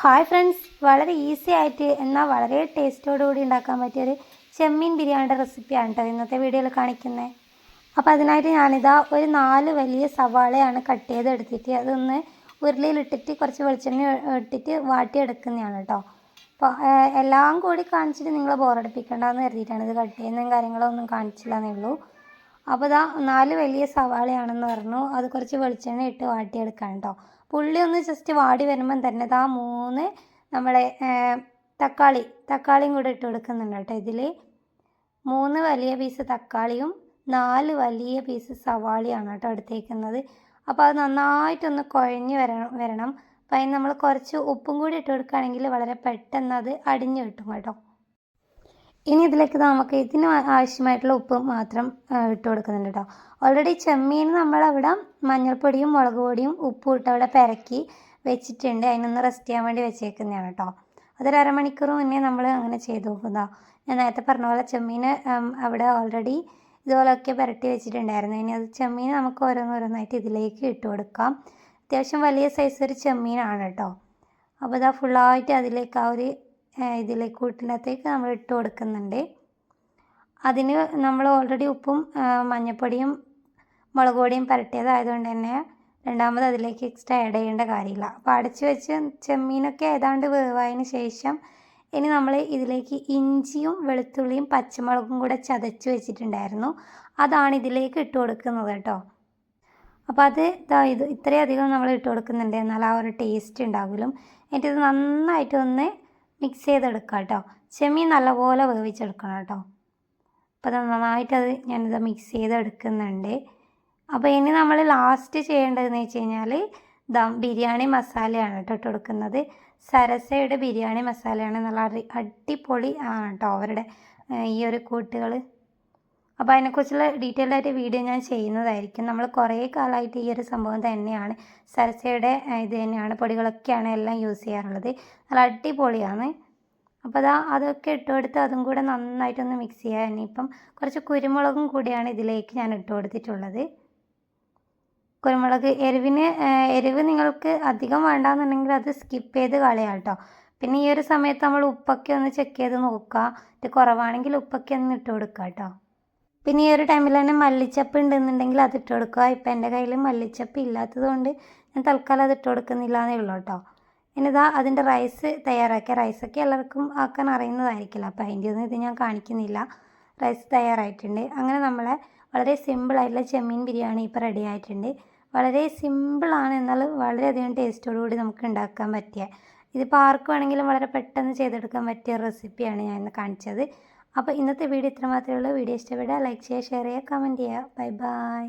Hi friends വളരെ easy ആയിട്ട് എന്നാൽ വളരെ ടേസ്റ്റോടുകൂടി ഉണ്ടാക്കാൻ പറ്റിയൊരു ചെമ്മീൻ ബിരിയാണിയുടെ റെസിപ്പിയാണ് കേട്ടോ ഇന്നത്തെ വീഡിയോയിൽ കാണിക്കുന്നത് അപ്പോൾ അതിനായിട്ട് ഞാനിതാ ഒരു നാല് വലിയ സവാളയാണ് കട്ട് ചെയ്ത് എടുത്തിട്ട് അതൊന്ന് ഉരുളിയിലിട്ടിട്ട് കുറച്ച് വെളിച്ചെണ്ണ ഇട്ടിട്ട് വാട്ടിയെടുക്കുന്നതാണ് കേട്ടോ അപ്പോൾ എല്ലാം കൂടി കാണിച്ചിട്ട് നിങ്ങൾ ബോറടിപ്പിക്കേണ്ടെന്ന് കരുതിയിട്ടാണ് ഇത് കട്ട് ചെയ്യുന്നതും കാര്യങ്ങളൊന്നും കാണിച്ചില്ല എന്നേ ഉള്ളൂ. അപ്പോൾ ഇതാ നാല് വലിയ സവാളയാണെന്ന് പറഞ്ഞു. അത് കുറച്ച് വെളിച്ചെണ്ണ ഇട്ട് വാട്ടിയെടുക്കാൻ കേട്ടോ പുള്ളി ഒന്ന് ജസ്റ്റ് വാടി വരുമ്പം തന്നെ ഇതാ മൂന്ന് നമ്മളെ തക്കാളി തക്കാളിയും കൂടെ ഇട്ട് കൊടുക്കുന്നുണ്ട് കേട്ടോ ഇതിൽ മൂന്ന് വലിയ പീസ് തക്കാളിയും നാല് വലിയ പീസ് സവാളയാണ് കേട്ടോ എടുത്തേക്കുന്നത്. അപ്പോൾ അത് നന്നായിട്ടൊന്ന് കുഴഞ്ഞ് വരണം വരണം. അപ്പം അതിന് നമ്മൾ കുറച്ച് ഉപ്പും കൂടി ഇട്ട് കൊടുക്കുകയാണെങ്കിൽ വളരെ പെട്ടെന്ന് അത് അടിഞ്ഞു കിട്ടും കേട്ടോ. ഇനി ഇതിലേക്ക് നമുക്ക് ഇതിന് ആവശ്യമായിട്ടുള്ള ഉപ്പ് മാത്രം ഇട്ട് കൊടുക്കുന്നുണ്ട് കേട്ടോ ഓൾറെഡി ചെമ്മീൻ നമ്മളവിടെ മഞ്ഞൾപ്പൊടിയും മുളക് പൊടിയും ഉപ്പും ഇട്ട് അവിടെ പെരക്കി വെച്ചിട്ടുണ്ട്. അതിനൊന്ന് റെസ്റ്റ് ചെയ്യാൻ വേണ്ടി വെച്ചേക്കുന്നതാണ് കേട്ടോ അതൊരു അരമണിക്കൂർ മുന്നേ നമ്മൾ അങ്ങനെ ചെയ്ത് നോക്കുന്നതാണ് ഞാൻ നേരത്തെ പറഞ്ഞ പോലെ ചെമ്മീൻ അവിടെ ഓൾറെഡി ഇതുപോലെയൊക്കെ പുരട്ടി വെച്ചിട്ടുണ്ടായിരുന്നു. ഇനി അത് ചെമ്മീൻ നമുക്ക് ഓരോന്നോരോന്നായിട്ട് ഇതിലേക്ക് ഇട്ട് കൊടുക്കാം. അത്യാവശ്യം വലിയ സൈസ് ഒരു ചെമ്മീനാണ് കേട്ടോ അപ്പോൾ ഇതാ ഫുള്ളായിട്ട് അതിലേക്ക് ആ ഒരു ഇതിലേക്ക് കൂട്ടിനകത്തേക്ക് നമ്മൾ ഇട്ട് കൊടുക്കുന്നുണ്ട്. അതിന് നമ്മൾ ഓൾറെഡി ഉപ്പും മഞ്ഞൾപ്പൊടിയും മുളക് പൊടിയും പുരട്ടിയതായതുകൊണ്ട് തന്നെ രണ്ടാമത് അതിലേക്ക് എക്സ്ട്രാ ആഡ് ചെയ്യേണ്ട കാര്യമില്ല. അപ്പോൾ അടച്ചു വെച്ച് ചെമ്മീനൊക്കെ ഏതാണ്ട് വേവായതിന് ശേഷം ഇനി നമ്മൾ ഇതിലേക്ക് ഇഞ്ചിയും വെളുത്തുള്ളിയും പച്ചമുളകും കൂടെ ചതച്ച് വെച്ചിട്ടുണ്ടായിരുന്നു. അതാണ് ഇതിലേക്ക് ഇട്ട് കൊടുക്കുന്നത് കേട്ടോ. അപ്പോൾ അത് ഇതാ ഇത് ഇത്രയധികം നമ്മൾ ഇട്ട് കൊടുക്കുന്നുണ്ട്. എന്നാൽ ആ ഒരു ടേസ്റ്റ് ഉണ്ടാകുമല്ലോ എന്നിട്ടിത് നന്നായിട്ടൊന്ന് മിക്സ് ചെയ്തെടുക്കുക കേട്ടോ ചെമ്മീൻ നല്ലപോലെ വേവിച്ചെടുക്കണം കേട്ടോ. അപ്പോൾ അത് നന്നായിട്ട് അത് ഞാനിത് മിക്സ് ചെയ്തെടുക്കുന്നുണ്ട് അപ്പോൾ ഇനി നമ്മൾ ലാസ്റ്റ് ചെയ്യേണ്ടതെന്ന് വെച്ച് കഴിഞ്ഞാൽ ദം ബിരിയാണി മസാലയാണ് കേട്ടോ ഇട്ട് കൊടുക്കുന്നത് സരസയുടെ ബിരിയാണി മസാലയാണ്. നല്ല അടിപൊളി ആണ് കേട്ടോ അവരുടെ ഈ ഒരു കൂട്ടുകൾ അപ്പോൾ അതിനെക്കുറിച്ചുള്ള ഡീറ്റെയിൽഡ് ആയിട്ട് വീഡിയോ ഞാൻ ചെയ്യുന്നതായിരിക്കും. നമ്മൾ കുറേ കാലമായിട്ട് ഈ ഒരു സംഭവം തന്നെയാണ്. സരസയുടെ ഇത് തന്നെയാണ്. പൊടികളൊക്കെയാണ് എല്ലാം യൂസ് ചെയ്യാറുള്ളത്. നല്ല അടിപൊളിയാണ്. അപ്പോൾ അതാ അതൊക്കെ ഇട്ട് കൊടുത്ത് അതും കൂടെ നന്നായിട്ടൊന്ന് മിക്സ് ചെയ്യുക ഇനിയിപ്പം കുറച്ച് കുരുമുളകും കൂടിയാണ് ഇതിലേക്ക് ഞാൻ ഇട്ട് കൊടുത്തിട്ടുള്ളത്. കുരുമുളക് എരിവിന് എരിവ് നിങ്ങൾക്ക് അധികം വേണ്ടാന്നുണ്ടെങ്കിൽ അത് സ്കിപ്പ് ചെയ്ത് കളയാം കേട്ടോ. പിന്നെ ഈ ഒരു സമയത്ത് നമ്മൾ ഉപ്പൊക്കെ ഒന്ന് ചെക്ക് ചെയ്ത് നോക്കുക. കുറവാണെങ്കിൽ ഉപ്പൊക്കെ ഒന്ന് ഇട്ട് കൊടുക്കുക കേട്ടോ. പിന്നെ ഈ ഒരു ടൈമിൽ തന്നെ മല്ലിച്ചപ്പ് ഉണ്ടെന്നുണ്ടെങ്കിൽ അത് ഇട്ട് കൊടുക്കുക. ഇപ്പം എന്റെ കയ്യിൽ മല്ലിച്ചപ്പ് ഇല്ലാത്തതുകൊണ്ട് ഞാൻ തൽക്കാലം അത് ഇട്ട് കൊടുക്കുന്നില്ല എന്നേ ഉള്ളൂ കേട്ടോ. ഇനിതാ അതിന്റെ റൈസ് തയ്യാറാക്കിയ റൈസൊക്കെ എല്ലാവർക്കും ആക്കാൻ അറിയുന്നതായിരിക്കില്ല. അപ്പോൾ അതിന്റെ ഒന്നും ഇത് ഞാൻ കാണിക്കുന്നില്ല. റൈസ് തയ്യാറായിട്ടുണ്ട്. അങ്ങനെ നമ്മളെ വളരെ സിമ്പിളായിട്ടുള്ള ചെമ്മീൻ ബിരിയാണി ഇപ്പോൾ റെഡി ആയിട്ടുണ്ട്. വളരെ സിമ്പിളാണ് എന്നാൽ വളരെയധികം ടേസ്റ്റോടുകൂടി നമുക്ക് ഉണ്ടാക്കാൻ പറ്റിയ ഇതിപ്പോൾ ആർക്ക് വേണമെങ്കിലും വളരെ പെട്ടെന്ന് ചെയ്തെടുക്കാൻ പറ്റിയ റെസിപ്പിയാണ് ഞാൻ ഇന്ന് കാണിച്ചത്. അപ്പോൾ ഇന്നത്തെ വീഡിയോ ഇത്ര മാത്രമേ ഉള്ളൂ. വീഡിയോ ഇഷ്ടപ്പെട്ടാൽ ലൈക്ക് ചെയ്യുക ഷെയർ ചെയ്യുക കമന്റ് ചെയ്യുക. Bye bye